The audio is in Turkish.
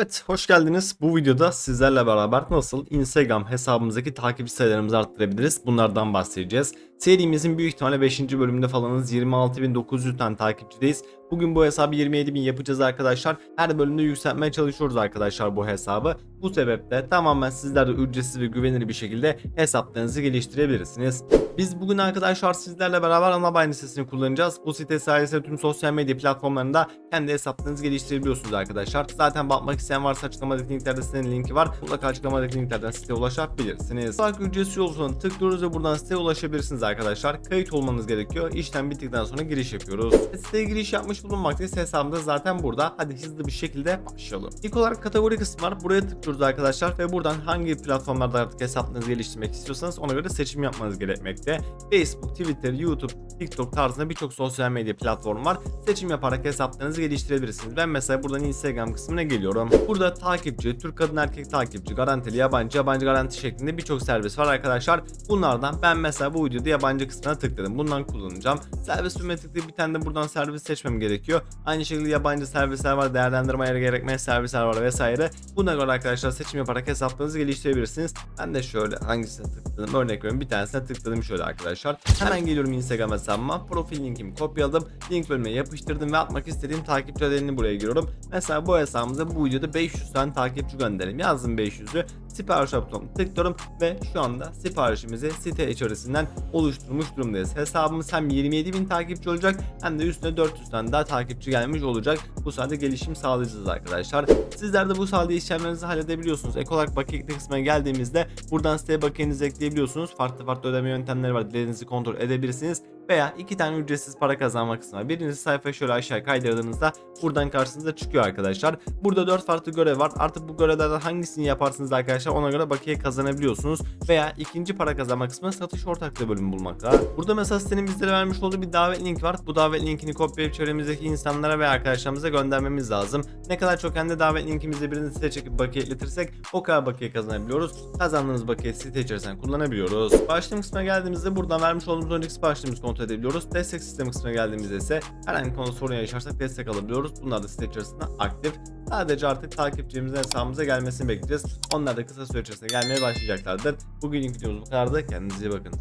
Evet hoş geldiniz. Bu videoda sizlerle beraber nasıl Instagram hesabımızdaki takipçi sayılarımızı arttırabiliriz bunlardan bahsedeceğiz. Serimizin büyük ihtimalle 5. bölümünde falanız 26.900 tane takipçideyiz. Bugün bu hesabı 27.000 yapacağız arkadaşlar. Her bölümde yükseltmeye çalışıyoruz arkadaşlar bu hesabı. Bu sebeple tamamen sizler de ücretsiz ve güvenilir bir şekilde hesaplarınızı geliştirebilirsiniz. Biz bugün arkadaşlar sizlerle beraber Anabayne sitesini kullanacağız. Bu site sayesinde tüm sosyal medya platformlarında kendi hesaplarınızı geliştirebiliyorsunuz arkadaşlar. Zaten bakmak isteyen varsa açıklamadaki linklerde sitenin linki var. Mutlaka açıklamadaki linklerden siteye ulaşabilirsiniz. Bak ücretsiz yolculuğuna tıklıyoruz ve buradan siteye ulaşabilirsiniz arkadaşlar. Kayıt olmanız gerekiyor. İşlem bittikten sonra giriş yapıyoruz. Siteye giriş yapmış bulunmaktayız. Hesabımız zaten burada. Hadi hızlı bir şekilde başlayalım. İlk olarak kategori kısmı var. Buraya tıklıyoruz arkadaşlar ve buradan hangi platformlarda artık hesaplarınızı geliştirmek istiyorsanız ona göre seçim yapmanız gerekmekte. Facebook, Twitter, YouTube, TikTok tarzında birçok sosyal medya platformu var. Seçim yaparak hesaplarınızı geliştirebilirsiniz. Ben mesela buradan Instagram kısmına geliyorum. Burada takipçi, Türk kadın erkek takipçi, garantili, yabancı, yabancı garanti şeklinde birçok servis var arkadaşlar. Bunlardan ben mesela bu videoda yabancı kısmına tıkladım. Bundan kullanacağım. Servis tıklayıp bir tane de buradan servis seçmem gerekiyor. Aynı şekilde yabancı servisler var, değerlendirmeye gerekmeyen servisler var vesaire. Buna göre arkadaşlar seçim yaparak hesaplarınızı geliştirebilirsiniz. Ben de şöyle hangisine tıkladım örnek veriyorum bir tanesine tıkladım şöyle arkadaşlar. Hemen geliyorum Instagram hesabıma profil linkimi kopyaladım. Link bölümüne yapıştırdım ve atmak istediğim takipçi adını buraya giriyorum. Mesela bu hesabımıza bu videoda 500 tane takipçi gönderelim. Yazdım 500'ü. Sipariş butonuna tıklıyorum ve şu anda siparişimizi site içerisinden oluşturmuş durumdayız. Hesabımız hem 27.000 takipçi olacak hem de üstüne 400 tane daha takipçi gelmiş olacak. Bu sayede gelişim sağlayacağız arkadaşlar. Sizler de bu sayede işlemlerinizi halledebiliyorsunuz. Ek olarak bakiye kısmına geldiğimizde buradan siteye bakiyenizi ekleyebiliyorsunuz. Farklı farklı ödeme yöntemleri var. Dilediğinizi kontrol edebilirsiniz veya iki tane ücretsiz para kazanma kısmı var. Birinci sayfayı şöyle aşağı kaydırdığınızda buradan karşınıza çıkıyor arkadaşlar. Burada 4 farklı görev var. Artık bu görevlerden hangisini yaparsınız arkadaşlar ona göre bakiye kazanabiliyorsunuz. Veya ikinci para kazanma kısmı satış ortaklığı bölümü bulmakta. Burada mesela sitenin bizlere vermiş olduğu bir davet link var. Bu davet linkini kopyalayıp çevremizdeki insanlara ve arkadaşlarımıza göndermemiz lazım. Ne kadar çok kendi davet linkimizi birini site çekip bakiye ekletirsek o kadar bakiye kazanabiliyoruz. Kazandığımız bakiye site içerisinden kullanabiliyoruz. Başlığım kısmına geldiğimizde buradan vermiş olduğumuz önceki siparişlerimizi kontrol edebiliyoruz. Destek sistemi kısmına geldiğimizde ise herhangi bir konuda sorun yaşarsak destek alabiliyoruz. Bunlar da site içerisinde aktif. Sadece artık takipçimizin hesabımıza gelmesini bekleyeceğiz. Onlar da kısa süre içerisinde gelmeye başlayacaklardır. Bugünlük videomuz bu kadardı. Kendinize iyi bakın.